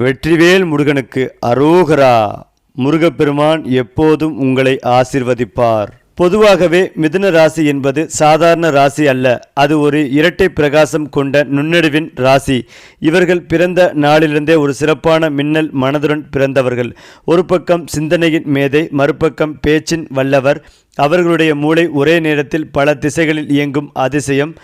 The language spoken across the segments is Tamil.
வெற்றிவேல் முருகனுக்கு அரோகரா. முருகப்பெருமான் எப்போதும் உங்களை ஆசிர்வதிப்பார். பொதுவாகவே மிதுன ராசி என்பது சாதாரண ராசி அல்ல. அது ஒரு இரட்டை பிரகாசம் கொண்ட நுண்ணறிவின் ராசி. இவர்கள் பிறந்த நாளிலிருந்தே ஒரு சிறப்பான மின்னல் மனதுடன் பிறந்தவர்கள். ஒரு பக்கம் சிந்தனையின் மேதை மறுபக்கம் பேச்சின் வல்லவர். அவர்களுடைய மூளை ஒரே நேரத்தில் பல திசைகளில் இயங்கும் அதிசயம்.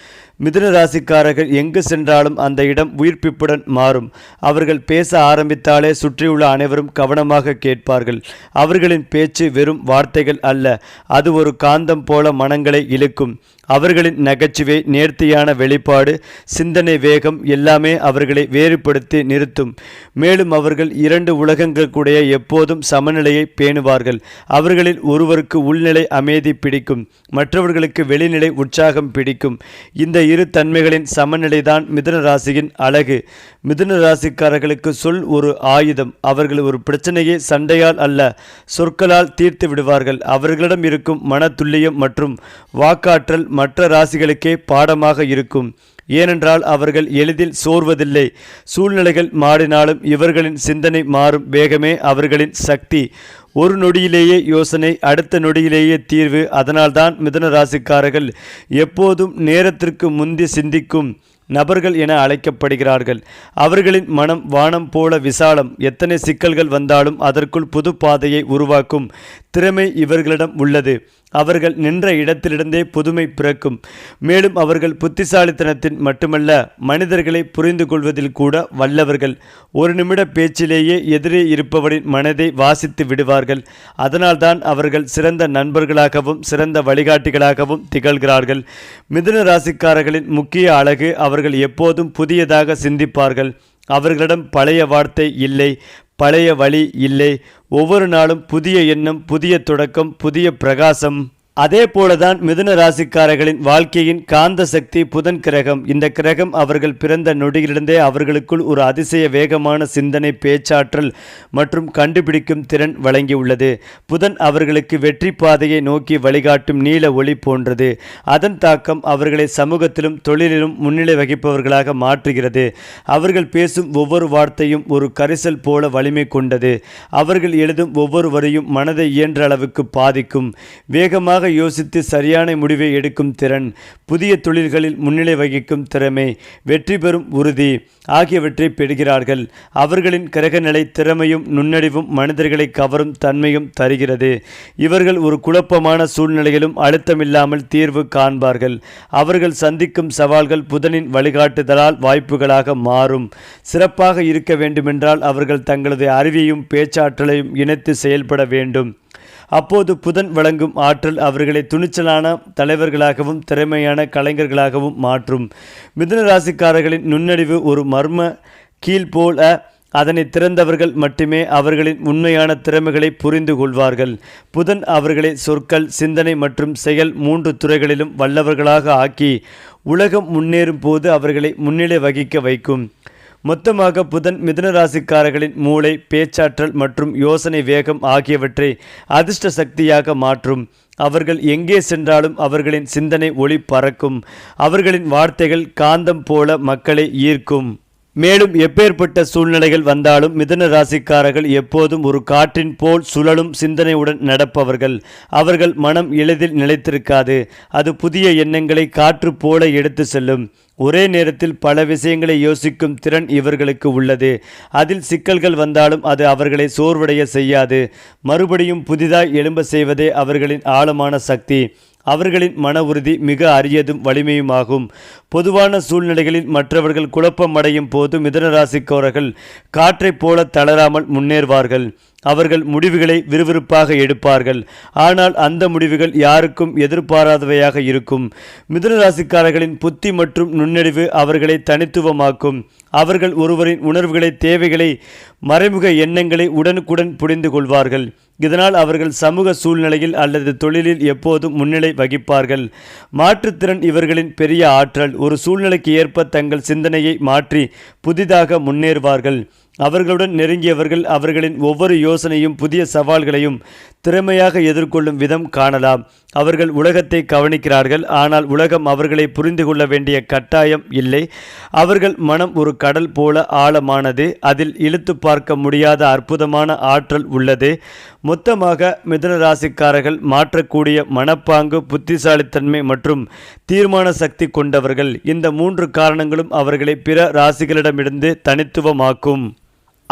மிதுன ராசிக்காரர்கள் எங்கு சென்றாலும் அந்த இடம் உயிர்ப்பிப்புடன் மாறும். அவர்கள் பேச ஆரம்பித்தாலே சுற்றியுள்ள அனைவரும் கவனமாக கேட்பார்கள். அவர்களின் பேச்சு வெறும் வார்த்தைகள் அல்ல. அது ஒரு காந்தம் போல மனங்களை இழுக்கும். அவர்களின் நகைச்சுவை நேர்த்தியான வெளிப்பாடு சிந்தனை வேகம் எல்லாமே அவர்களை வேறுபடுத்தி நிறுத்தும். மேலும் அவர்கள் இரண்டு உலகங்களுக்குடைய எப்போதும் சமநிலையை பேணுவார்கள். அவர்களில் ஒருவருக்கு உள்நிலை அமைதி பிடிக்கும் மற்றவர்களுக்கு வெளிநிலை உற்சாகம் பிடிக்கும். இந்த இரு தன்மைகளின் சமநிலைதான் மிதுன ராசியின் அழகு. மிதுன ராசிக்காரர்களுக்கு சொல் ஒரு ஆயுதம். அவர்கள் ஒரு பிரச்சனையை சண்டையால் அல்ல சொற்களால் தீர்த்து விடுவார்கள். அவர்களிடம் இருக்கும் மன துல்லியம் மற்றும் வாக்காற்றல் மற்ற ராசிகளுக்கே பாடமாக இருக்கும். ஏனென்றால் அவர்கள் எளிதில் சோர்வதில்லை. சூழ்நிலைகள் மாறினாலும் இவர்களின் சிந்தனை மாறும். வேகமே அவர்களின் சக்தி. ஒரு நொடியிலேயே யோசனை அடுத்த நொடியிலேயே தீர்வு. அதனால்தான் மிதன ராசிக்காரர்கள் எப்போதும் நேரத்திற்கு முந்தி சிந்திக்கும் நபர்கள் என அழைக்கப்படுகிறார்கள். அவர்களின் மனம் வானம் போல விசாலம். எத்தனை சிக்கல்கள் வந்தாலும் அதற்குள் புது பாதையை உருவாக்கும் திறமை இவர்களிடம் உள்ளது. அவர்கள் நின்ற இடத்திலிருந்தே புதுமை பிறக்கும். மேலும் அவர்கள் புத்திசாலித்தனத்தின் மட்டுமல்ல மனிதர்களை புரிந்து கொள்வதில் கூட வல்லவர்கள். ஒரு நிமிட பேச்சிலேயே எதிரே இருப்பவரின் மனதை வாசித்து விடுவார்கள். அதனால்தான் அவர்கள் சிறந்த நண்பர்களாகவும் சிறந்த வழிகாட்டிகளாகவும் திகழ்கிறார்கள். மிதுன ராசிக்காரர்களின் முக்கிய அழகு அவர்கள் எப்போதும் புதியதாக சிந்திப்பார்கள். அவர்களிடம் பழைய வார்த்தை இல்லை. பழைய வழி இல்லை. ஒவ்வொரு நாளும் புதிய எண்ணம் புதிய தொடக்கம் புதிய பிரகாசம். அதே போலதான் மிதுன ராசிக்காரர்களின் வாழ்க்கையின் காந்த சக்தி புதன் கிரகம். இந்த கிரகம் அவர்கள் பிறந்த நொடியிலிருந்தே அவர்களுக்குள் ஒரு அதிசய வேகமான சிந்தனை பேச்சாற்றல் மற்றும் கண்டுபிடிக்கும் திறன் வழங்கியுள்ளது. புதன் அவர்களுக்கு வெற்றி பாதையை நோக்கி வழிகாட்டும் நீல ஒளி போன்றது. அதன் தாக்கம் அவர்களை சமூகத்திலும் தொழிலிலும் முன்னிலை வகிப்பவர்களாக மாற்றுகிறது. அவர்கள் பேசும் ஒவ்வொரு வார்த்தையும் ஒரு கரிசல் போல வலிமை கொண்டது. அவர்கள் எழுதும் ஒவ்வொரு வரியும் மனதை இயன்ற அளவுக்கு பாதிக்கும். வேகமாக யோசித்து சரியான முடிவை எடுக்கும் திறன் புதிய தொழில்களில் முன்னிலை வகிக்கும் திறமை வெற்றி பெறும் உறுதி ஆகியவற்றை பெறுகிறார்கள். அவர்களின் கிரகநிலை திறமையும் நுண்ணறிவும் மனிதர்களை கவரும் தன்மையும் தருகிறது. இவர்கள் ஒரு குழப்பமான சூழ்நிலையிலும் அழுத்தமில்லாமல் தீர்வு காண்பார்கள். அவர்கள் சந்திக்கும் சவால்கள் புதனின் வழிகாட்டுதலால் வாய்ப்புகளாக மாறும். சிறப்பாக இருக்க வேண்டுமென்றால் அவர்கள் தங்களது அறிவையும் பேச்சாற்றலையும் இணைத்து செயல்பட வேண்டும். அப்போது புதன் வழங்கும் ஆற்றல் அவர்களை துணிச்சலான தலைவர்களாகவும் திறமையான கலைஞர்களாகவும் மாற்றும். மிதுன ராசிக்காரர்களின் நுண்ணறிவு ஒரு மர்ம கீழ் போல அதனை திறந்தவர்கள் மட்டுமே அவர்களின் உண்மையான திறமைகளை புரிந்து கொள்வார்கள். புதன் அவர்களை சொற்கள் சிந்தனை மற்றும் செயல் மூன்று துறைகளிலும் வல்லவர்களாக ஆக்கி உலகம் முன்னேறும் போது அவர்களை முன்னிலை வகிக்க வைக்கும். மொத்தமாக புதன் மிதுன ராசிக்காரர்களின் மூளை பேச்சாற்றல் மற்றும் யோசனை வேகம் ஆகியவற்றை அதிர்ஷ்ட சக்தியாக மாற்றும். அவர்கள் எங்கே சென்றாலும் அவர்களின் சிந்தனை ஒளி பறக்கும். அவர்களின் வார்த்தைகள் காந்தம் போல மக்களை ஈர்க்கும். மேலும் எப்பேற்பட்ட சூழ்நிலைகள் வந்தாலும் மிதுன ராசிக்காரர்கள் எப்போதும் ஒரு காற்றின் போல் சுழலும் சிந்தனையுடன் நடப்பவர்கள். அவர்கள் மனம் எளிதில் நிலைத்திருக்காது. அது புதிய எண்ணங்களை காற்று போல எடுத்து செல்லும். ஒரே நேரத்தில் பல விஷயங்களை யோசிக்கும் திறன் இவர்களுக்கு உள்ளது. அதில் சிக்கல்கள் வந்தாலும் அது அவர்களை சோர்வடைய செய்யாது. மறுபடியும் புதிதாய் எழும்ப செய்வதே அவர்களின் ஆழமான சக்தி. அவர்களின் மன உறுதி மிக அரியதும் வலிமையுமாகும். பொதுவான சூழ்நிலைகளில் மற்றவர்கள் குழப்பம் அடையும் போது மிதனராசிக்கோரர்கள் காற்றைப் போல தளராமல் முன்னேறுவார்கள். அவர்கள் முடிவுகளை விறுவிறுப்பாக எடுப்பார்கள். ஆனால் அந்த முடிவுகள் யாருக்கும் எதிர்பாராதவையாக இருக்கும். மிதுன ராசிக்காரர்களின் புத்தி மற்றும் நுண்ணறிவு அவர்களை தனித்துவமாக்கும். அவர்கள் ஒருவரின் உணர்வுகளை தேவைகளை மறைமுக எண்ணங்களை உடனுக்குடன் புரிந்து கொள்வார்கள் இதனால் அவர்கள் சமூக சூழ்நிலையில் அல்லது தொழிலில் எப்போதும் முன்னிலை வகிப்பார்கள். மாற்றுத்திறன் இவர்களின் பெரிய ஆற்றல். ஒரு சூழ்நிலைக்கு ஏற்ப தங்கள் சிந்தனையை மாற்றி புதிதாக முன்னேறுவார்கள். அவர்களுடன் நெருங்கியவர்கள் அவர்களின் ஒவ்வொரு யோசனையும் புதிய சவால்களையும் திறமையாக எதிர்கொள்ளும் விதம் காணலாம். அவர்கள் உலகத்தை கவனிக்கிறார்கள். ஆனால் உலகம் அவர்களை புரிந்து கொள்ள வேண்டிய கட்டாயம் இல்லை. அவர்கள் மனம் ஒரு கடல் போல ஆழமானது. அதில் இழுத்து பார்க்க முடியாத அற்புதமான ஆற்றல் உள்ளது. மொத்தமாக மிதுன ராசிக்காரர்கள் மாற்றக்கூடிய மனப்பாங்கு புத்திசாலித்தன்மை மற்றும் தீர்மான சக்தி கொண்டவர்கள். இந்த மூன்று காரணங்களும் அவர்களை பிற ராசிகளிடமிருந்து தனித்துவமாக்கும்.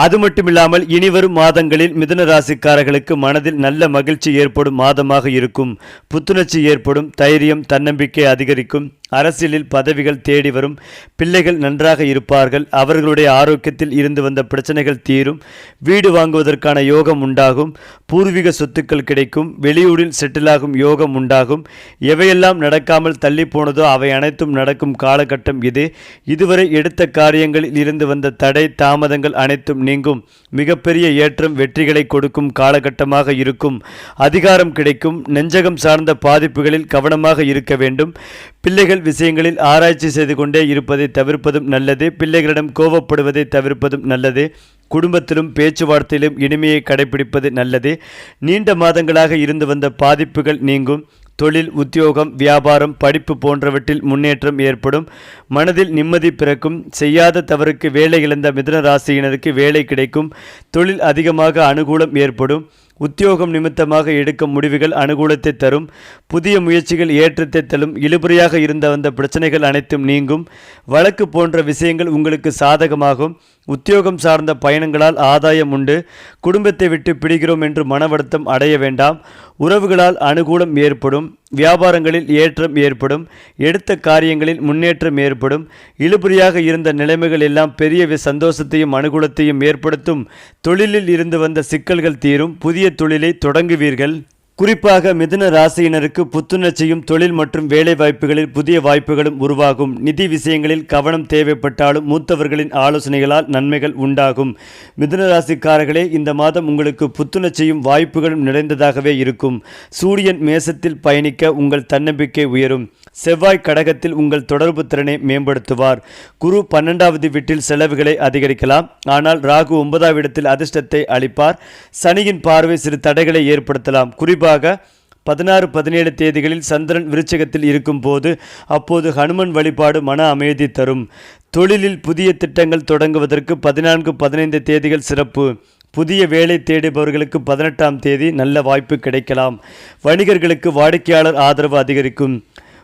அது மட்டுமில்லாமல் இனிவரும் மாதங்களில் மிதுன ராசிக்காரர்களுக்கு மனதில் நல்ல மகிழ்ச்சி ஏற்படும் மாதமாக இருக்கும். புத்துணர்ச்சி ஏற்படும் தைரியம் தன்னம்பிக்கை அதிகரிக்கும். அரசியலில் பதவிகள் தேடி வரும். பிள்ளைகள் நன்றாக இருப்பார்கள். அவர்களுடைய ஆரோக்கியத்தில் இருந்து வந்த பிரச்சனைகள் தீரும். வீடு வாங்குவதற்கான யோகம் உண்டாகும். பூர்வீக சொத்துக்கள் கிடைக்கும். வெளியூரில் செட்டிலாகும் யோகம் உண்டாகும். எவையெல்லாம் நடக்காமல் தள்ளி போனதோ அவை அனைத்தும் நடக்கும் காலகட்டம் இது. இதுவரை எடுத்த காரியங்களில் இருந்து வந்த தடை தாமதங்கள் அனைத்தும் நீங்கும். மிகப்பெரிய ஏற்றம் வெற்றிகளை கொடுக்கும் காலகட்டமாக இருக்கும். அதிகாரம் கிடைக்கும். நெஞ்சகம் சார்ந்த பாதிப்புகளில் கவனமாக இருக்க வேண்டும். பிள்ளைகள் விஷயங்களில் ஆராய்ச்சி செய்து கொண்டே இருப்பதை தவிர்ப்பதும் நல்லது. பிள்ளைகளிடம் கோவப்படுவதை தவிர்ப்பதும் நல்லது. குடும்பத்திலும் பேச்சுவார்த்தையிலும் இனிமையை கடைபிடிப்பது நல்லது. நீண்ட மாதங்களாக இருந்து வந்த பாதிப்புகள் நீங்கும். தொழில் உத்தியோகம் வியாபாரம் படிப்பு போன்றவற்றில் முன்னேற்றம் ஏற்படும். மனதில் நிம்மதி பிறக்கும். செய்யாத தவறுக்கு வேலை இழந்த மிதுன ராசியினருக்கு வேலை கிடைக்கும். தொழில் அதிகமாக அனுகூலம் ஏற்படும். உத்தியோகம் நிமித்தமாக எடுக்கும் முடிவுகள் அனுகூலத்தை தரும். புதிய முயற்சிகள் ஏற்றத்தை தரும். இழுபறியாக இருந்த வந்த பிரச்சனைகள் அனைத்தும் நீங்கும். வழக்கு போன்ற விஷயங்கள் உங்களுக்கு சாதகமாகும். உத்தியோகம் சார்ந்த பயணங்களால் ஆதாயம் உண்டு. குடும்பத்தை விட்டு பிடிக்கிறோம் என்று மனவருத்தம் அடைய வேண்டாம். உறவுகளால் அனுகூலம் ஏற்படும். வியாபாரங்களில் ஏற்றம் ஏற்படும் எடுத்த காரியங்களில் முன்னேற்றம் ஏற்படும் இழுபறியாக இருந்த நிலைமைகள் எல்லாம் பெரிய சந்தோஷத்தையும் அனுகூலத்தையும் ஏற்படுத்தும். தொழிலில் இருந்து வந்த சிக்கல்கள் தீரும். புதிய தொழிலை தொடங்குவீர்கள். குறிப்பாக மிதுன ராசியினருக்கு புத்துணர்ச்சியும் தொழில் மற்றும் வேலை வாய்ப்புகளில் புதிய வாய்ப்புகளும் உருவாகும். நிதி விஷயங்களில் கவனம் தேவைப்பட்டாலும் மூத்தவர்களின் ஆலோசனைகளால் நன்மைகள் உண்டாகும். மிதுன ராசிக்காரர்களே இந்த மாதம் உங்களுக்கு புத்துணர்ச்சியும் வாய்ப்புகளும் நிறைந்ததாகவே இருக்கும். சூரியன் மேசத்தில் பயணிக்க உங்கள் தன்னம்பிக்கை உயரும். செவ்வாய் கடகத்தில் உங்கள் தொடர்பு திறனை மேம்படுத்துவார். குரு பன்னெண்டாவது வீட்டில் செலவுகளை அதிகரிக்கலாம். ஆனால் ராகு ஒன்பதாவது இடத்தில் அதிர்ஷ்டத்தை அளிப்பார். சனியின் பார்வை சிறு தடைகளை ஏற்படுத்தலாம். குறிப்பாக பதினாறு பதினேழு தேதிகளில் சந்திரன் விருச்சகத்தில் இருக்கும்போது அப்போது ஹனுமன் வழிபாடு மன அமைதி தரும். தொழிலில் புதிய திட்டங்கள் தொடங்குவதற்கு பதினான்கு பதினைந்து தேதிகள் சிறப்பு. புதிய வேலை தேடுபவர்களுக்கு பதினெட்டாம் தேதி நல்ல வாய்ப்பு கிடைக்கலாம். வணிகர்களுக்கு வாடிக்கையாளர் ஆதரவு அதிகரிக்கும்.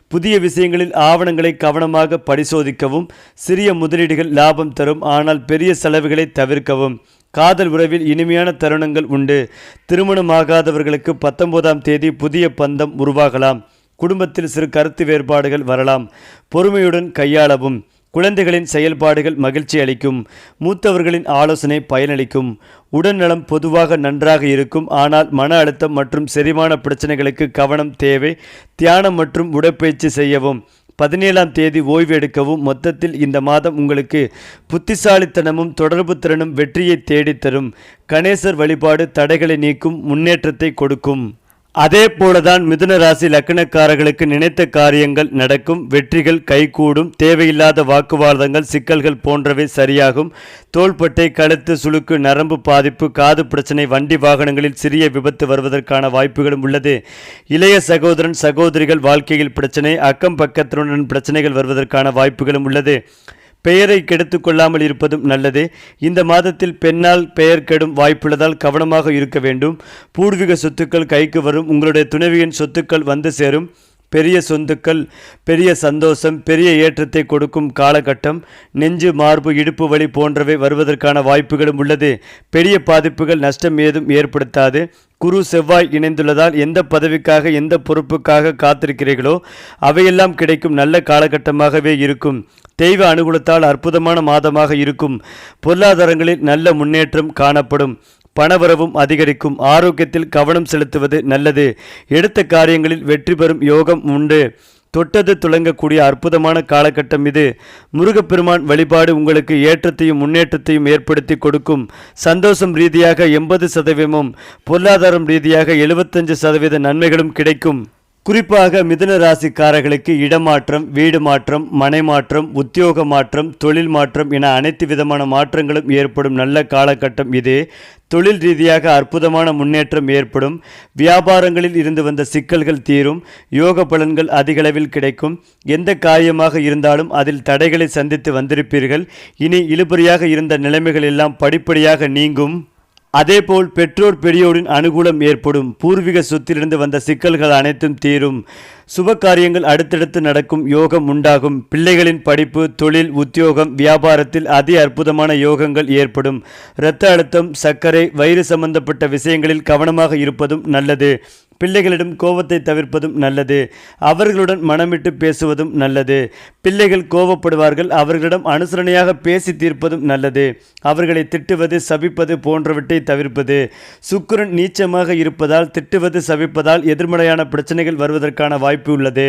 புதிய விஷயங்களில் ஆவணங்களை கவனமாக பரிசோதிக்கவும் சிறிய முதலீடுகள் லாபம் தரும் ஆனால் பெரிய செலவுகளை தவிர்க்கவும். காதல் உறவில் இனிமையான தருணங்கள் உண்டு. திருமணமாகாதவர்களுக்கு பத்தொன்பதாம் தேதி புதிய பந்தம் உருவாகலாம். குடும்பத்தில் சிறு கருத்து வேறுபாடுகள் வரலாம். பொறுமையுடன் கையாளவும் குழந்தைகளின் செயல்பாடுகள் மகிழ்ச்சி அளிக்கும் மூத்தவர்களின் ஆலோசனை பயனளிக்கும். உடல்நலம் பொதுவாக நன்றாக இருக்கும். ஆனால் மன அழுத்தம் மற்றும் செரிமான பிரச்சனைகளுக்கு கவனம் தேவை. தியானம் மற்றும் உடற்பயிற்சி செய்யவும் பதினேழாம் தேதி ஓய்வு எடுக்கவும் மொத்தத்தில் இந்த மாதம் உங்களுக்கு புத்திசாலித்தனமும் தொடர்பு திறனும் வெற்றியை தேடித் தரும். கணேசர் வழிபாடு தடைகளை நீக்கும் முன்னேற்றத்தை கொடுக்கும். அதே போலதான் மிதுன ராசி லக்னக்காரர்களுக்கு நினைத்த காரியங்கள் நடக்கும் வெற்றிகள் கைகூடும் தேவையில்லாத வாக்குவாதங்கள் சிக்கல்கள் போன்றவை சரியாகும். தோள்பட்டை கழுத்து சுளுக்கு நரம்பு பாதிப்பு காது பிரச்சனை வண்டி வாகனங்களில் சிறிய விபத்து வருவதற்கான வாய்ப்புகளும் உள்ளது. இளைய சகோதரன் சகோதரிகள் வாழ்க்கையில் பிரச்சனை அக்கம் பக்கத்துடன் பிரச்சனைகள் வருவதற்கான வாய்ப்புகளும் உள்ளது. பெயரை கெடுத்து கொள்ளாமல் இருப்பதும் நல்லது. இந்த மாதத்தில் பெண்ணால் பெயர் கெடும் வாய்ப்புள்ளதால் கவனமாக இருக்க வேண்டும். பூர்வீக சொத்துக்கள் கைக்கு வரும். உங்களுடைய துணைவியின் சொத்துக்கள் வந்து சேரும். பெரிய சொந்துக்கள் பெரிய சந்தோஷம் பெரிய ஏற்றத்தை கொடுக்கும் காலகட்டம் நெஞ்சு மார்பு இடுப்பு வலி போன்றவை வருவதற்கான வாய்ப்புகளும் உள்ளது. பெரிய பாதிப்புகள் நஷ்டம் ஏதும் ஏற்படுத்தாது. குரு செவ்வாய் இணைந்துள்ளதால் எந்த பதவிக்காக எந்த பொறுப்புக்காக காத்திருக்கிறீர்களோ அவையெல்லாம் கிடைக்கும் நல்ல காலகட்டமாகவே இருக்கும். தெய்வ அனுகூலத்தால் அற்புதமான மாதமாக இருக்கும். பொருளாதாரங்களில் நல்ல முன்னேற்றம் காணப்படும். பணவரவும் அதிகரிக்கும். ஆரோக்கியத்தில் கவனம் செலுத்துவது நல்லது. எடுத்த காரியங்களில் வெற்றி பெறும் யோகம் உண்டு. தொட்டது துளங்கக்கூடிய அற்புதமான காலகட்டம் இது. முருகப்பெருமான் வழிபாடு உங்களுக்கு ஏற்றத்தையும் முன்னேற்றத்தையும் ஏற்படுத்தி கொடுக்கும். சந்தோஷம் ரீதியாக எண்பது சதவீதமும் பொருளாதாரம் ரீதியாக எழுபத்தஞ்சு சதவீத நன்மைகளும் கிடைக்கும். குறிப்பாக மிதுன ராசிக்காரர்களுக்கு இடமாற்றம் வீடு மாற்றம் மனை மாற்றம் உத்தியோக மாற்றம் தொழில் மாற்றம் என அனைத்து விதமான மாற்றங்களும் ஏற்படும் நல்ல காலகட்டம் இது. தொழில் ரீதியாக அற்புதமான முன்னேற்றம் ஏற்படும். வியாபாரங்களில் இருந்து வந்த சிக்கல்கள் தீரும். யோக பலன்கள் அதிகளவில் கிடைக்கும். எந்த காரியமாக இருந்தாலும் அதில் தடைகளை சந்தித்து வந்திருப்பீர்கள். இனி இழுபறியாக இருந்த நிலைமைகள் எல்லாம் படிப்படியாக நீங்கும். அதேபோல் பெற்றோர் பெரியோரின் அனுகூலம் ஏற்படும் பூர்வீக சொத்திலிருந்து வந்த சிக்கல்கள் அனைத்தும் தீரும். சுப காரியங்கள் அடுத்தடுத்து நடக்கும் யோகம் உண்டாகும். பிள்ளைகளின் படிப்பு தொழில் உத்தியோகம் வியாபாரத்தில் அதி அற்புதமான யோகங்கள் ஏற்படும். இரத்த அழுத்தம் சர்க்கரை வயிறு சம்பந்தப்பட்ட விஷயங்களில் கவனமாக இருப்பதும் நல்லது. பிள்ளைகளிடம் கோபத்தை தவிர்ப்பதும் நல்லது. அவர்களுடன் மனமிட்டு பேசுவதும் நல்லது. பிள்ளைகள் கோபப்படுவார்கள் அவர்களிடம் அனுசரணையாக பேசி தீர்ப்பதும் நல்லது. அவர்களை திட்டுவது சபிப்பது போன்றவற்றை தவிர்ப்பது. சுக்கரன் நீச்சமாக இருப்பதால் திட்டுவது சபிப்பதால் எதிர்மறையான பிரச்சனைகள் வருவதற்கான வாய்ப்பு உள்ளது.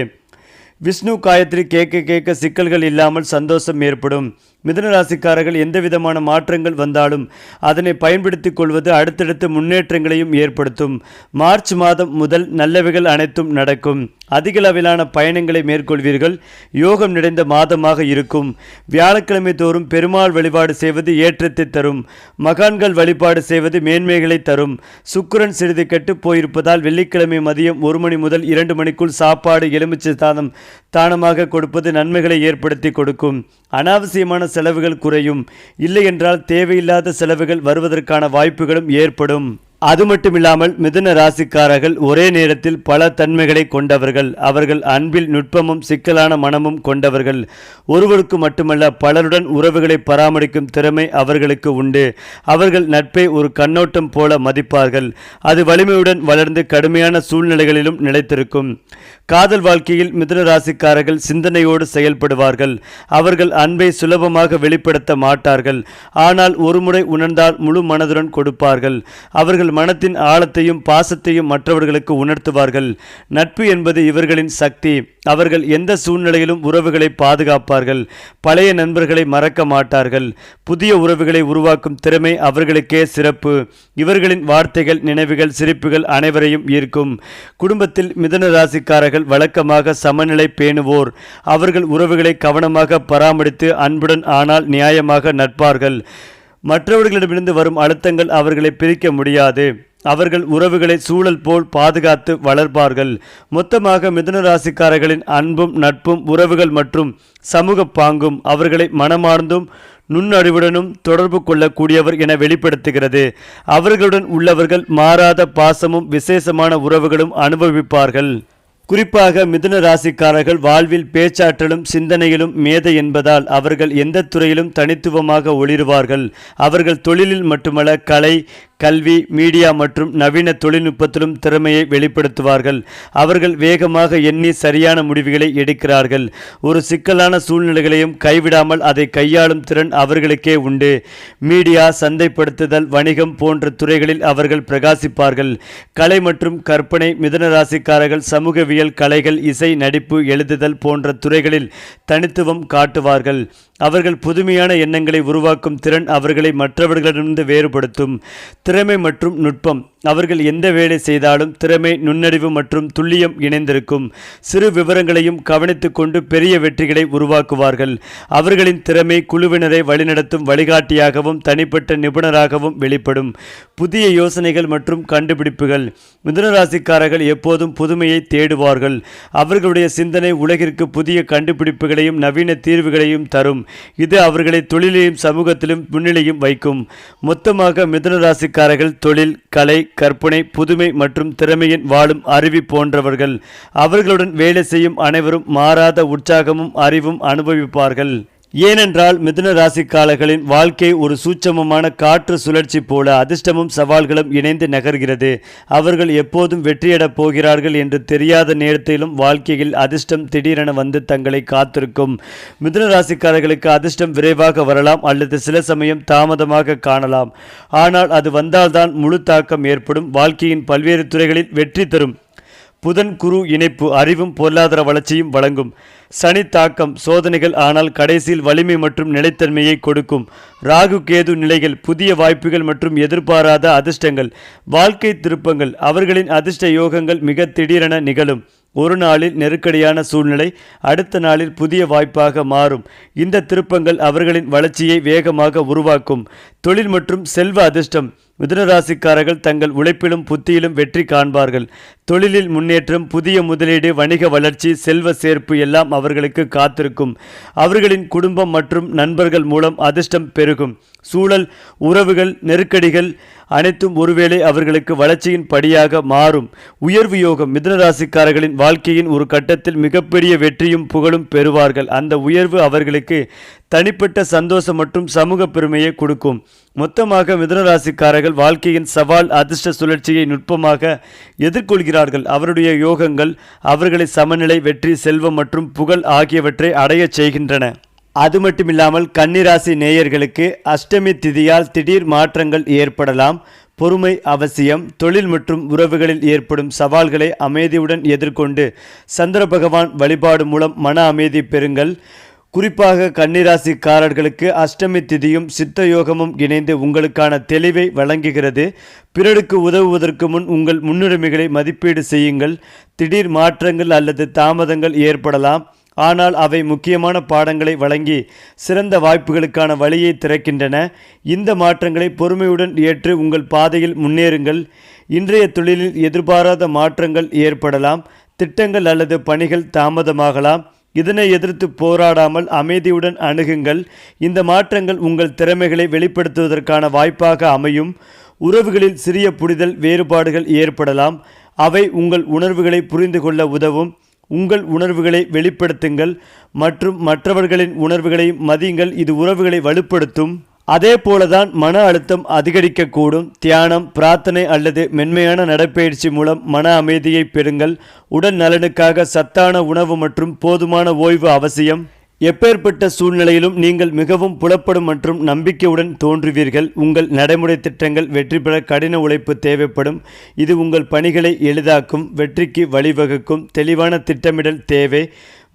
விஷ்ணு காயத்ரி கேட்க கேட்க சிக்கல்கள் இல்லாமல் சந்தோஷம் ஏற்படும். மிதுன ராசிக்காரர்கள் எந்த விதமான மாற்றங்கள் வந்தாலும் அதனை பயன்படுத்திக் கொள்வது அடுத்தடுத்து முன்னேற்றங்களையும் ஏற்படுத்தும். மார்ச் மாதம் முதல் நல்லவைகள் அனைத்தும் நடக்கும். அதிகளவிலான பயணங்களை மேற்கொள்வீர்கள். யோகம் நிறைந்த மாதமாக இருக்கும். வியாழக்கிழமை தோறும் பெருமாள் வழிபாடு செய்வது ஏற்றத்தை தரும். மகான்கள் வழிபாடு செய்வது மேன்மைகளை தரும். சுக்கிரன் சிறிது கெட்டு போயிருப்பதால் வெள்ளிக்கிழமை மதியம் ஒரு மணி முதல் இரண்டு மணிக்குள் சாப்பாடு எலுமிச்சை தானம் தானமாக கொடுப்பது நன்மைகளை ஏற்படுத்தி கொடுக்கும். அனாவசியமான செலவுகள் குறையும். இல்லை என்றால் தேவையில்லாத செலவுகள் வருவதற்கான வாய்ப்புகளும் ஏற்படும். அது மட்டுமில்லாமல் மிதுன ராசிக்காரர்கள் ஒரே நேரத்தில் பல தன்மைகளை கொண்டவர்கள். அவர்கள் அன்பில் நுட்பமும் சிக்கலான மனமும் கொண்டவர்கள். ஒருவருக்கு மட்டுமல்ல பலருடன் உறவுகளை பராமரிக்கும் திறமை அவர்களுக்கு உண்டு. அவர்கள் நட்பை ஒரு கண்ணோட்டம் போல மதிப்பார்கள். அது வலிமையுடன் வளர்ந்து கடுமையான சூழ்நிலைகளிலும் நிலைத்திருக்கும். காதல் வாழ்க்கையில் மிதுன ராசிக்காரர்கள் சிந்தனையோடு செயல்படுவார்கள். அவர்கள் அன்பை சுலபமாக வெளிப்படுத்த மாட்டார்கள். ஆனால் ஒருமுறை உணர்ந்தால் முழு மனதுடன் கொடுப்பார்கள். அவர்கள் மனத்தின் ஆழத்தையும் பாசத்தையும் மற்றவர்களுக்கு உணர்த்துவார்கள். நட்பு என்பது இவர்களின் சக்தி. அவர்கள் எந்த சூழ்நிலையிலும் உறவுகளை பாதுகாப்பார்கள். பழைய நண்பர்களை மறக்க மாட்டார்கள். புதிய உறவுகளை உருவாக்கும் திறமை அவர்களுக்கே சிறப்பு. இவர்களின் வார்த்தைகள் நினைவுகள் சிரிப்புகள் அனைவரையும் ஈர்க்கும். குடும்பத்தில் மிதன ராசிக்காரர்கள் வழக்கமாக சமநிலை பேணுவோர். அவர்கள் உறவுகளை கவனமாக பராமரித்து அன்புடன் ஆனால் நியாயமாக நட்பார்கள். மற்றவர்களிடமிருந்து வரும் அழுத்தங்கள் அவர்களை பிரிக்க முடியாது. அவர்கள் உறவுகளை சூழல் போல் பாதுகாத்து வளர்ப்பார்கள். மொத்தமாக மிதுன ராசிக்காரர்களின் அன்பும் நட்பும் உறவுகள் மற்றும் சமூக பாங்கும் அவர்களை மனமார்ந்தும் நுண்ணறிவுடனும் தொடர்பு கொள்ளக்கூடியவர் என வெளிப்படுத்துகிறது. அவர்களுடன் உள்ளவர்கள் மாறாத பாசமும் விசேஷமான உறவுகளும் அனுபவிப்பார்கள். குறிப்பாக மிதுன ராசிக்காரர்கள் வாழ்வில் பேச்சாற்றலும் சிந்தனையிலும் மேதை என்பதால் அவர்கள் எந்த துறையிலும் தனித்துவமாக ஒளிருவார்கள். அவர்கள் தொழிலில் மட்டுமல்ல கலை கல்வி மீடியா மற்றும் நவீன தொழில்நுட்பத்திலும் திறமையை வெளிப்படுத்துவார்கள். அவர்கள் வேகமாக எண்ணி சரியான முடிவுகளை எடுக்கிறார்கள். ஒரு சிக்கலான சூழ்நிலைகளையும் கைவிடாமல் அதை கையாளும் திறன் அவர்களுக்கே உண்டு. மீடியா சந்தைப்படுத்துதல் வணிகம் போன்ற துறைகளில் அவர்கள் பிரகாசிப்பார்கள். கலை மற்றும் கற்பனை மிதன ராசிக்காரர்கள் சமூகவியல் கலைகள் இசை நடிப்பு எழுதுதல் போன்ற துறைகளில் தனித்துவம் காட்டுவார்கள். அவர்கள் புதுமையான எண்ணங்களை உருவாக்கும் திறன் அவர்களை மற்றவர்களிடமிருந்து வேறுபடுத்தும். திறமை மற்றும் நுட்பம். அவர்கள் எந்த வேலை செய்தாலும் திறமை நுண்ணறிவு மற்றும் துல்லியம் இணைந்திருக்கும். சிறு விவரங்களையும் கவனித்துக்கொண்டு பெரிய வெற்றிகளை உருவாக்குவார்கள். அவர்களின் திறமை குழுவினரை வழிநடத்தும் வழிகாட்டியாகவும் தனிப்பட்ட நிபுணராகவும் வெளிப்படும். புதிய யோசனைகள் மற்றும் கண்டுபிடிப்புகள். மிதுனராசிக்காரர்கள் எப்போதும் புதுமையை தேடுவார்கள். அவர்களுடைய சிந்தனை உலகிற்கு புதிய கண்டுபிடிப்புகளையும் நவீன தீர்வுகளையும் தரும். இது அவர்களை தொழிலையும் சமூகத்திலும் முன்னிலையும் வைக்கும். மொத்தமாக மிதுன ராசிக்காரர்கள் தொழில் கலை கற்பனை புதுமை மற்றும் திறமையின் வாழும் அருவி போன்றவர்கள். அவர்களுடன் வேலை செய்யும் அனைவரும் மாறாத உற்சாகமும் அறிவும் அனுபவிப்பார்கள். ஏனென்றால் மிதுன ராசிக்காரர்களின் வாழ்க்கை ஒரு சூட்சமமான காற்று சுழற்சி போல அதிர்ஷ்டமும் சவால்களும் இணைந்து நகர்கிறது. அவர்கள் எப்போதும் வெற்றியடப் போகிறார்கள் என்று தெரியாத நேரத்திலும் வாழ்க்கையில் அதிர்ஷ்டம் திடீரென வந்து தங்களை காத்திருக்கும். மிதுன ராசிக்காரர்களுக்கு அதிர்ஷ்டம் விரைவாக வரலாம் அல்லது சில சமயம் தாமதமாக காணலாம். ஆனால் அது வந்தால்தான் முழு தாக்கம் ஏற்படும். வாழ்க்கையின் பல்வேறு துறைகளில் வெற்றி தரும். புதன் குரு இணைப்பு அறிவும் பொருளாதார வளர்ச்சியும் வழங்கும். சனி தாக்கம் சோதனைகள் ஆனால் கடைசியில் வலிமை மற்றும் நிலைத்தன்மையை கொடுக்கும். ராகு கேது நிலைகள் புதிய வாய்ப்புகள் மற்றும் எதிர்பாராத அதிர்ஷ்டங்கள். வாழ்க்கை திருப்பங்கள் அவர்களின் அதிர்ஷ்ட யோகங்கள் மிக திடீரென நிகழும். ஒரு நாளில் நெருக்கடியான சூழ்நிலை அடுத்த நாளில் புதிய வாய்ப்பாக மாறும். இந்த திருப்பங்கள் அவர்களின் வளர்ச்சியை வேகமாக உருவாக்கும். தொழில் மற்றும் செல்வ அதிர்ஷ்டம் மிதுனராசிக்காரர்கள் தங்கள் உழைப்பிலும் புத்தியிலும் வெற்றி காண்பார்கள். தொழிலில் முன்னேற்றம் புதிய முதலீடு வணிக வளர்ச்சி செல்வ சேர்ப்பு எல்லாம் அவர்களுக்கு காத்திருக்கும். அவர்களின் குடும்பம் மற்றும் நண்பர்கள் மூலம் அதிர்ஷ்டம் பெருகும். சூழல் உறவுகள் நெருக்கடிகள் அனைத்தும் ஒருவேளை அவர்களுக்கு வளர்ச்சியின் படியாக மாறும். உயர்வு யோகம் மிதுனராசிக்காரர்களின் வாழ்க்கையின் ஒரு கட்டத்தில் மிகப்பெரிய வெற்றியும் புகழும் பெறுவார்கள். அந்த உயர்வு அவர்களுக்கு தனிப்பட்ட சந்தோஷம் மற்றும் சமூக பெருமையை கொடுக்கும். மொத்தமாக மிதுனராசிக்காரர்கள் வாழ்க்கையின் சவால் அதிர்ஷ்ட சுழற்சியை நுட்பமாக எதிர்கொள்கிறார்கள். அவருடைய யோகங்கள் அவர்களை சமநிலை வெற்றி செல்வம் மற்றும் புகழ் ஆகியவற்றை அடையச் செய்கின்றன. அது மட்டுமில்லாமல் கன்னிராசி நேயர்களுக்கு அஷ்டமி திதியால் திடீர் மாற்றங்கள் ஏற்படலாம். பொறுமை அவசியம். தொழில் மற்றும் உறவுகளில் ஏற்படும் சவால்களை அமைதியுடன் எதிர்கொண்டு சந்திர பகவான் வழிபாடு மூலம் மன அமைதி பெறுங்கள். குறிப்பாக கன்னிராசிக்காரர்களுக்கு அஷ்டமி திதியும் சித்த யோகமும் இணைந்து உங்களுக்கான தெளிவை வழங்குகிறது. பிறருக்கு உதவுவதற்கு முன் உங்கள் முன்னுரிமைகளை மதிப்பீடு செய்யுங்கள். திடீர் மாற்றங்கள் அல்லது தாமதங்கள் ஏற்படலாம். ஆனால் அவை முக்கியமான பாடங்களை வழங்கி சிறந்த வாய்ப்புகளுக்கான வழியை திறக்கின்றன. இந்த மாற்றங்களை பொறுமையுடன் ஏற்று உங்கள் பாதையில் முன்னேறுங்கள். இன்றைய தொழிலில் எதிர்பாராத மாற்றங்கள் ஏற்படலாம். திட்டங்கள் அல்லது பணிகள் தாமதமாகலாம். இதனை எதிர்த்து போராடாமல் அமைதியுடன் அணுகுங்கள். இந்த மாற்றங்கள் உங்கள் திறமைகளை வெளிப்படுத்துவதற்கான வாய்ப்பாக அமையும். உறவுகளில் சிறிய புரிதல் வேறுபாடுகள் ஏற்படலாம். அவை உங்கள் உணர்வுகளை புரிந்து கொள்ள உதவும். உங்கள் உணர்வுகளை வெளிப்படுத்துங்கள் மற்றும் மற்றவர்களின் உணர்வுகளை மதியுங்கள். இது உறவுகளை வலுப்படுத்தும். அதே போலதான் மன அழுத்தம் அதிகரிக்கக்கூடும். தியானம் பிரார்த்தனை அல்லது மென்மையான நடைப்பயிற்சி மூலம் மன அமைதியை பெறுங்கள். உடல் நலனுக்காக சத்தான உணவு மற்றும் போதுமான ஓய்வு அவசியம். எப்பேற்பட்ட சூழ்நிலையிலும் நீங்கள் மிகவும் புலப்படும் மற்றும் நம்பிக்கையுடன் தோன்றுவீர்கள். உங்கள் நடைமுறை திட்டங்கள் வெற்றி பெற கடின உழைப்பு தேவைப்படும். இது உங்கள் பணிகளை எளிதாக்கும் வெற்றிக்கு வழிவகுக்கும் தெளிவான திட்டமிடல் தேவை.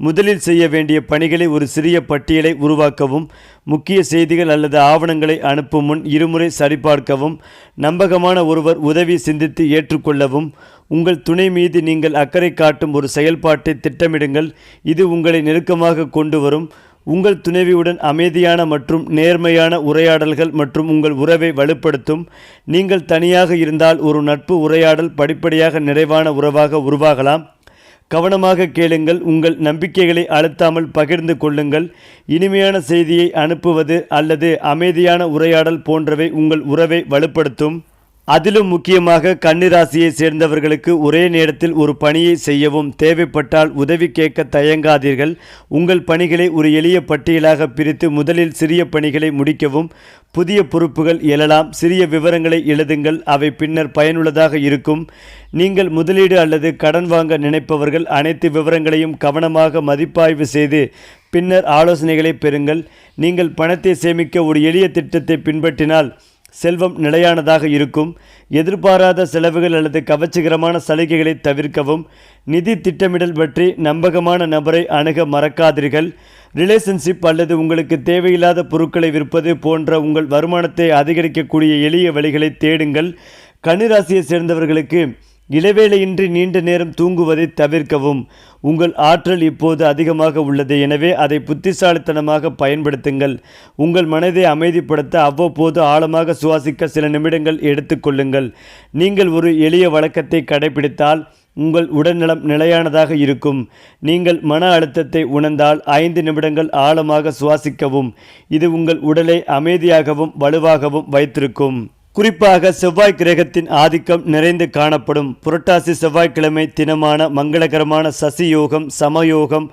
முதலில் செய்ய வேண்டிய பணிகளை ஒரு சிறிய பட்டியலை உருவாக்கவும் முக்கிய செய்திகள் அல்லது ஆவணங்களை அனுப்பும் முன் இருமுறை சரிபார்க்கவும் நம்பகமான ஒருவர் உதவி சிந்தித்து ஏற்றுக்கொள்ளவும் உங்கள் துணை மீது நீங்கள் அக்கறை காட்டும் ஒரு செயல்பாட்டை திட்டமிடுங்கள் இது உங்களை நெருக்கமாக கொண்டு வரும் உங்கள் துணைவியுடன் அமைதியான மற்றும் நேர்மையான உரையாடல்கள் மற்றும் உங்கள் உறவை வலுப்படுத்தும். நீங்கள் தனியாக இருந்தால் ஒரு நட்பு உரையாடல் படிப்படியாக நிறைவான உறவாக உருவாகலாம். கவனமாக கேளுங்கள். உங்கள் நம்பிக்கைகளை அழுத்தாமல் பகிர்ந்து கொள்ளுங்கள். இனிமையான செய்தியை அனுப்புவது அல்லது அமைதியான உரையாடல் போன்றவை உங்கள் உறவை வலுப்படுத்தும். அதிலும் முக்கியமாக கன்னிராசியை சேர்ந்தவர்களுக்கு ஒரே நேரத்தில் ஒரு பணியை செய்யவும் தேவைப்பட்டால் உதவி கேட்க தயங்காதீர்கள். உங்கள் பணிகளை ஒரு எளிய பட்டியலாக பிரித்து முதலில் சிறிய பணிகளை முடிக்கவும் புதிய பொறுப்புகள் எழலாம் சிறிய விவரங்களை எழுதுங்கள் அவை பின்னர் பயனுள்ளதாக இருக்கும். நீங்கள் முதலீடு அல்லது கடன் வாங்க நினைப்பவர்கள் அனைத்து விவரங்களையும் கவனமாக மதிப்பாய்வு செய்து பின்னர் ஆலோசனைகளை பெறுங்கள். நீங்கள் பணத்தை சேமிக்க ஒரு எளிய திட்டத்தை பின்பற்றினால் செல்வம் நிலையானதாக இருக்கும். எதிர்பாராத செலவுகள் அல்லது கவர்ச்சிகரமான சலுகைகளை தவிர்க்கவும். நிதி திட்டமிடல் பற்றி நம்பகமான நபரை அணுக மறக்காதீர்கள். ரிலேஷன்ஷிப் அல்லது உங்களுக்கு தேவையில்லாத பொருட்களை விற்பது போன்ற உங்கள் வருமானத்தை அதிகரிக்கக்கூடிய எளிய வழிகளை தேடுங்கள். கன்னிராசியை சேர்ந்தவர்களுக்கு இடைவேளையின்றி நீண்ட நேரம் தூங்குவதை தவிர்க்கவும். உங்கள் ஆற்றல் இப்போது அதிகமாக உள்ளது. எனவே அதை புத்திசாலித்தனமாக பயன்படுத்துங்கள். உங்கள் மனதை அமைதிப்படுத்த அவ்வப்போது ஆழமாக சுவாசிக்க சில நிமிடங்கள் எடுத்துக்கொள்ளுங்கள் நீங்கள் ஒரு எளிய வழக்கத்தை கடைபிடித்தால் உங்கள் உடல்நலம் நிலையானதாக இருக்கும். நீங்கள் மன அழுத்தத்தை உணர்ந்தால் ஐந்து நிமிடங்கள் ஆழமாக சுவாசிக்கவும். இது உங்கள் உடலை அமைதியாகவும் வலுவாகவும் வைத்திருக்கும். குறிப்பாக செவ்வாய் கிரகத்தின் ஆதிக்கம் நிறைந்து காணப்படும். புரட்டாசி செவ்வாய்க்கிழமை தினமான மங்களகரமான சசி யோகம் சமயோகம்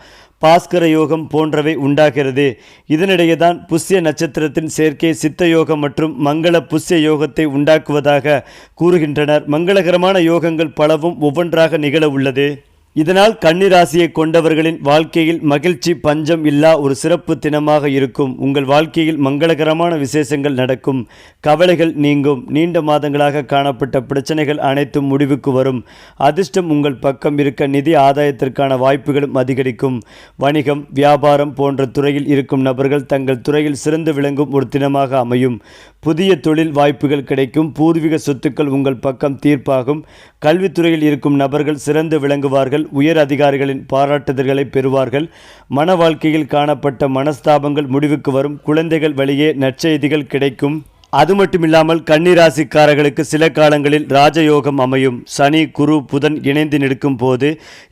பாஸ்கர யோகம் போன்றவை உண்டாகிறது. இதனிடையே தான் புஷ்ய நட்சத்திரத்தின் சேர்க்கை சித்த யோகம் மற்றும் மங்கள புஷ்ய யோகத்தை உண்டாக்குவதாக கூறுகின்றனர். மங்களகரமான யோகங்கள் பலவும் ஒவ்வொன்றாக நிகழ உள்ளது. இதனால் கன்னிராசியை கொண்டவர்களின் வாழ்க்கையில் மகிழ்ச்சி பஞ்சம் இல்லா ஒரு சிறப்பு தினமாக இருக்கும். உங்கள் வாழ்க்கையில் மங்களகரமான விசேஷங்கள் நடக்கும். கவலைகள் நீங்கும். நீண்ட மாதங்களாக காணப்பட்ட பிரச்சனைகள் அனைத்தும் முடிவுக்கு வரும். அதிர்ஷ்டம் உங்கள் பக்கம் இருக்க நிதி ஆதாயத்திற்கான வாய்ப்புகளும் அதிகரிக்கும். வணிகம் வியாபாரம் போன்ற துறையில் இருக்கும் நபர்கள் தங்கள் துறையில் சிறந்து விளங்கும் ஒரு தினமாக அமையும். புதிய தொழில் வாய்ப்புகள் கிடைக்கும். பூர்வீக சொத்துக்கள் உங்கள் பக்கம் தீர்ப்பாகும். கல்வித்துறையில் இருக்கும் நபர்கள் சிறந்து விளங்குவார்கள். அவர்கள் உயர் அதிகாரிகளின் பாராட்டுதல்களை பெறுவார்கள். மன வாழ்க்கையில் காணப்பட்ட மனஸ்தாபங்கள் முடிவுக்கு வரும். குழந்தைகள் வழியே நற்செய்திகள் கிடைக்கும். அது மட்டுமில்லாமல் கன்னிராசிக்காரர்களுக்கு சில காலங்களில் ராஜயோகம் அமையும். சனி குரு புதன் இணைந்து நிற்கும் போது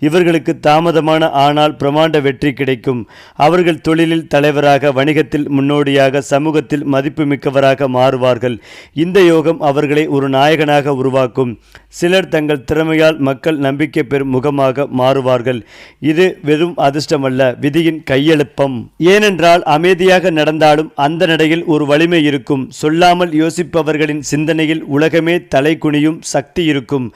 இவர்களுக்கு தாமதமான ஆனால் பிரமாண்ட வெற்றி கிடைக்கும். அவர்கள் தொழிலில் தலைவராக வணிகத்தில் முன்னோடியாக சமூகத்தில் மதிப்புமிக்கவராக மாறுவார்கள். இந்த யோகம் அவர்களை ஒரு நாயகனாக உருவாக்கும். சிலர் தங்கள் திறமையால் மக்கள் நம்பிக்கை பெறும் முகமாக மாறுவார்கள். இது வெறும் அதிர்ஷ்டமல்ல விதியின் கையெழுப்பம். ஏனென்றால் அமைதியாக நடந்தாலும் அந்த நடையில் ஒரு வலிமை இருக்கும். சொல்லா இல்லாமல் யோசிப்பவர்களின் சிந்தனையில் உலகமே தலை குனியும் சக்தி இருக்கும்.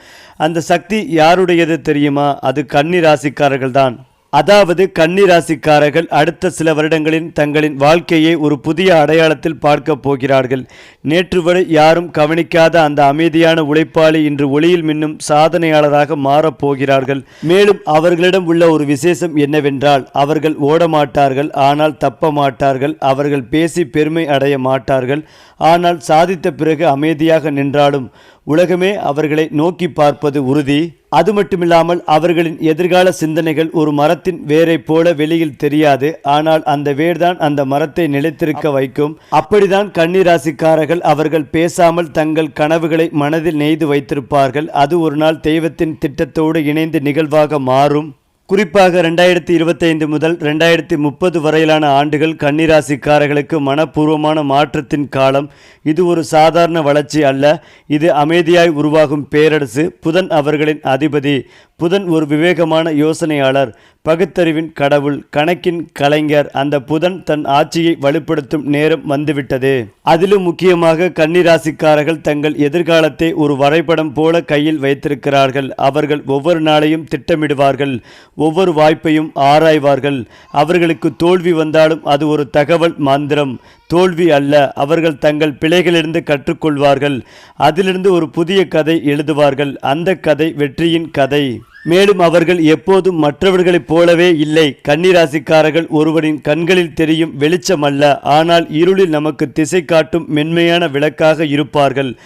அந்த சக்தி யாருடையது தெரியுமா? அது கன்னி ராசிக்காரர்கள்தான் அதாவது கன்னி ராசிக்காரர்கள் அடுத்த சில வருடங்களில் தங்களின் வாழ்க்கையை ஒரு புதிய அடையாளத்தில் பார்க்க போகிறார்கள். நேற்று வரை யாரும் கவனிக்காத அந்த அமைதியான உழைப்பாளி இன்று ஒளியில் மின்னும் சாதனையாளராக மாறப்போகிறார்கள் மேலும் அவர்களிடம் உள்ள ஒரு விசேஷம் என்னவென்றால் அவர்கள் ஓடமாட்டார்கள் ஆனால் தப்ப மாட்டார்கள் அவர்கள் பேசி பெருமை அடைய மாட்டார்கள் ஆனால் சாதித்த பிறகு அமைதியாக நின்றாலும் உலகமே அவர்களை நோக்கி பார்ப்பது உறுதி. அது மட்டுமில்லாமல் அவர்களின் எதிர்கால சிந்தனைகள் ஒரு மரத்தின் வேரை போல வெளியில் தெரியாது. ஆனால் அந்த வேர்தான் அந்த மரத்தை நிலைத்திருக்க வைக்கும். அப்படிதான் கன்னிராசிக்காரர்கள் அவர்கள் பேசாமல் தங்கள் கனவுகளை மனதில் நெய்து வைத்திருப்பார்கள். அது ஒரு நாள் தெய்வத்தின் திட்டத்தோடு இணைந்து நிகழ்வாக மாறும். குறிப்பாக ரெண்டாயிரத்தி இருபத்தைந்து முதல் ரெண்டாயிரத்தி முப்பது வரையிலான ஆண்டுகள் கன்னிராசிக்காரர்களுக்கு மனப்பூர்வமான மாற்றத்தின் காலம். இது ஒரு சாதாரண வளர்ச்சி அல்ல. இது அமைதியாய் உருவாகும் பேரரசு. புதன் அவர்களின் அதிபதி. புதன் ஒரு விவேகமான யோசனையாளர். பகுத்தறிவின் கடவுள் கணக்கின் கலைஞர் அந்த புதன் தன் ஆட்சியை வலுப்படுத்தும் நேரம் வந்துவிட்டது. அதிலும் முக்கியமாக கன்னிராசிக்காரர்கள் தங்கள் எதிர்காலத்தை ஒரு வரைபடம் போல கையில் வைத்திருக்கிறார்கள். அவர்கள் ஒவ்வொரு நாளையும் திட்டமிடுவார்கள் ஒவ்வொரு வாய்ப்பையும் ஆராய்வார்கள். அவர்களுக்கு தோல்வி வந்தாலும் அது ஒரு தகவல் மந்திரம். தோல்வி அல்ல. அவர்கள் தங்கள் பிழைகளிலிருந்து கற்றுக்கொள்வார்கள். அதிலிருந்து ஒரு புதிய கதை எழுதுவார்கள். அந்த கதை வெற்றியின் கதை. மேலும் அவர்கள் எப்போதும் மற்றவர்களைப் போலவே இல்லை. கன்னிராசிக்காரர்கள் ஒருவரின் கண்களில் தெரியும் வெளிச்சம் அல்ல. ஆனால் இருளில் நமக்கு திசை காட்டும் மென்மையான விளக்காக இருப்பார்கள்.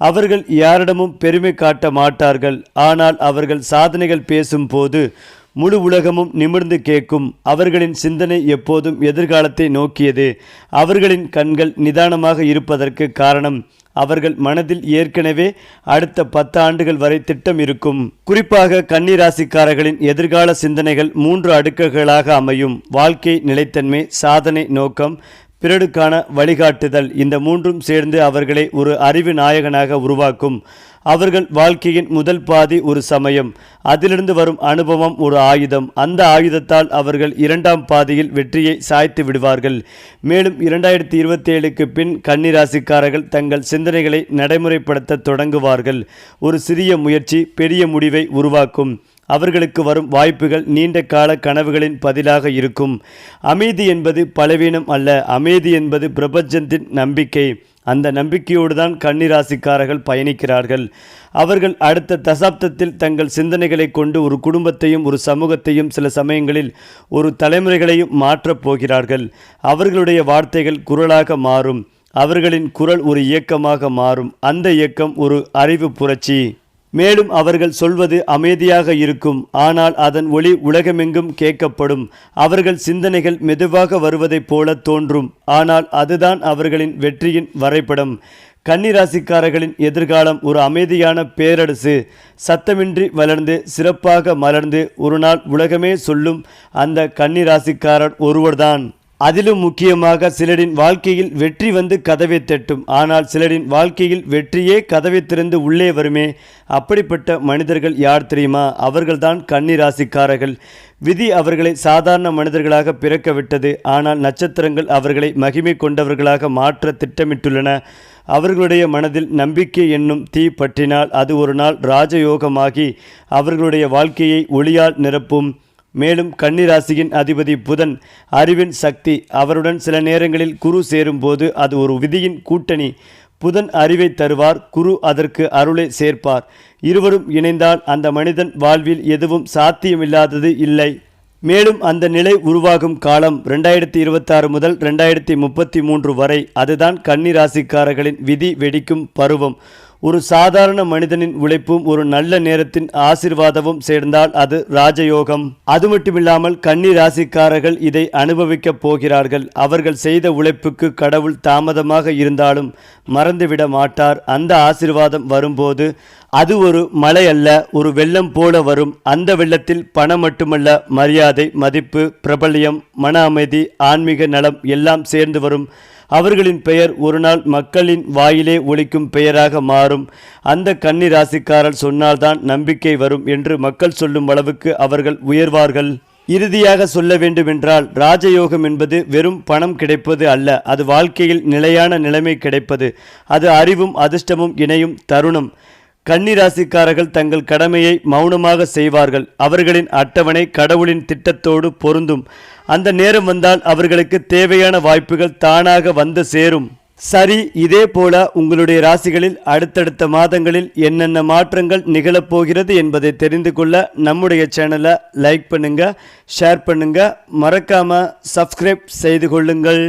அவர்கள் யாரிடமும் பெருமை காட்ட மாட்டார்கள். ஆனால் அவர்கள் சாதனைகள் பேசும்போது முழு உலகமும் நிமிர்ந்து கேட்கும் அவர்களின் சிந்தனை எப்போதும் எதிர்காலத்தை நோக்கியது. அவர்களின் கண்கள் நிதானமாக இருப்பதற்கு காரணம் அவர்கள் மனதில் ஏற்கனவே அடுத்த பத்து ஆண்டுகள் வரை திட்டம் இருக்கும். குறிப்பாக கன்னிராசிக்காரர்களின் எதிர்கால சிந்தனைகள் மூன்று அடுக்குகளாக அமையும். வாழ்க்கை நிலைத்தன்மை சாதனை நோக்கம் பிறருக்கான வழிகாட்டுதல். இந்த மூன்றும் சேர்ந்து அவர்களை ஒரு அறிவு நாயகனாக உருவாக்கும். அவர்கள் வாழ்க்கையின் முதல் பாதி ஒரு சமயம். அதிலிருந்து வரும் அனுபவம் ஒரு ஆயுதம். அந்த ஆயுதத்தால் அவர்கள் இரண்டாம் பாதியில் வெற்றியை சாய்த்து விடுவார்கள். மேலும் இரண்டாயிரத்தி இருபத்தி ஏழுக்கு பின் கன்னிராசிக்காரர்கள் தங்கள் சிந்தனைகளை நடைமுறைப்படுத்த தொடங்குவார்கள். ஒரு சிறிய முயற்சி பெரிய முடிவை உருவாக்கும். அவர்களுக்கு வரும் வாய்ப்புகள் நீண்ட கால கனவுகளின் பதிலாக இருக்கும். அமைதி என்பது பலவீனம் அல்ல. அமைதி என்பது பிரபஞ்சத்தின் நம்பிக்கை. அந்த நம்பிக்கையோடு தான் கன்னிராசிக்காரர்கள் பயணிக்கிறார்கள். அவர்கள் அடுத்த தசாப்தத்தில் தங்கள் சிந்தனைகளை கொண்டு ஒரு குடும்பத்தையும் ஒரு சமூகத்தையும் சில சமயங்களில் ஒரு தலைமுறைகளையும் மாற்றப் போகிறார்கள். அவர்களுடைய வார்த்தைகள் குரலாக மாறும். அவர்களின் குரல் ஒரு இயக்கமாக மாறும். அந்த இயக்கம் ஒரு அறிவு புரட்சி. மேலும் அவர்கள் சொல்வது அமைதியாக இருக்கும். ஆனால் அதன் ஒளி உலகமெங்கும் கேட்கப்படும். அவர்கள் சிந்தனைகள் மெதுவாக வருவதைப் போல தோன்றும். ஆனால் அதுதான் அவர்களின் வெற்றியின் வரைபடம். கன்னிராசிக்காரர்களின் எதிர்காலம் ஒரு அமைதியான பேரரசு. சத்தமின்றி வளர்ந்து சிறப்பாக மலர்ந்து ஒரு நாள் உலகமே சொல்லும் அந்த கன்னிராசிக்காரர் ஒருவர்தான். அதிலும் முக்கியமாக சிலரின் வாழ்க்கையில் வெற்றி வந்து கதவை தட்டும். ஆனால் சிலரின் வாழ்க்கையில் வெற்றியே கதவை திறந்து உள்ளே வருமே. அப்படிப்பட்ட மனிதர்கள் யார் தெரியுமா? அவர்கள்தான் கன்னிராசிக்காரர்கள். விதி அவர்களை சாதாரண மனிதர்களாக பிறக்க விட்டது. ஆனால் நட்சத்திரங்கள் அவர்களை மகிமை கொண்டவர்களாக மாற்ற திட்டமிட்டுள்ளன. அவர்களுடைய மனதில் நம்பிக்கை என்னும் தீ பற்றினால் அது ஒரு நாள் ராஜயோகமாகி அவர்களுடைய வாழ்க்கையை ஒளியால் நிரப்பும். மேலும் கன்னிராசியின் அதிபதி புதன் அறிவின் சக்தி அவருடன் சில நேரங்களில் குரு சேரும்போது அது ஒரு விதியின் கூட்டணி. புதன் அறிவை தருவார் குரு அதற்கு அருளை சேர்ப்பார். இருவரும் இணைந்தால் அந்த மனிதன் வாழ்வில் எதுவும் சாத்தியமில்லாதது இல்லை. மேலும் அந்த நிலை உருவாகும் காலம் ரெண்டாயிரத்தி இருபத்தாறு முதல் ரெண்டாயிரத்தி முப்பத்தி மூன்று வரை. அதுதான் கன்னி ராசிக்காரர்களின் விதி வெடிக்கும் பருவம். ஒரு சாதாரண மனிதனின் உழைப்பும் ஒரு நல்ல நேரத்தின் ஆசிர்வாதமும் சேர்ந்தால் அது ராஜயோகம். அது மட்டுமில்லாமல் கன்னி ராசிக்காரர்கள் இதை அனுபவிக்கப் போகிறார்கள். அவர்கள் செய்த உழைப்புக்கு கடவுள் தாமதமாக இருந்தாலும் மறந்துவிட மாட்டார். அந்த ஆசிர்வாதம் வரும்போது அது ஒரு மழை அல்ல ஒரு வெள்ளம் போல வரும். அந்த வெள்ளத்தில் பணம் மட்டுமல்ல மரியாதை மதிப்பு பிரபல்யம் மன அமைதி ஆன்மீக நலம் எல்லாம் சேர்ந்து வரும். அவர்களின் பெயர் ஒருநாள் மக்களின் வாயிலே ஒழிக்கும் பெயராக மாறும். அந்த கன்னி ராசிக்காரர் சொன்னால்தான் நம்பிக்கை வரும் என்று மக்கள் சொல்லும் அளவுக்கு அவர்கள் உயர்வார்கள். இறுதியாக சொல்ல வேண்டுமென்றால் ராஜயோகம் என்பது வெறும் பணம் கிடைப்பது அல்ல அது வாழ்க்கையில் நிலையான நிலைமை கிடைப்பது. அது அறிவும் அதிர்ஷ்டமும் இணையும் தருணம். கன்னிராசிக்காரர்கள் தங்கள் கடமையை மௌனமாக செய்வார்கள். அவர்களின் அட்டவணை கடவுளின் திட்டத்தோடு பொருந்தும். அந்த நேரம் வந்தால் அவர்களுக்கு தேவையான வாய்ப்புகள் தானாக வந்து சேரும். சரி இதே போல உங்களுடைய ராசிகளில் அடுத்தடுத்த மாதங்களில் என்னென்ன மாற்றங்கள் நிகழப்போகிறது என்பதை தெரிந்து கொள்ள நம்முடைய சேனலை லைக் பண்ணுங்கள் ஷேர் பண்ணுங்கள் மறக்காமல் சப்ஸ்கிரைப் செய்து கொள்ளுங்கள்.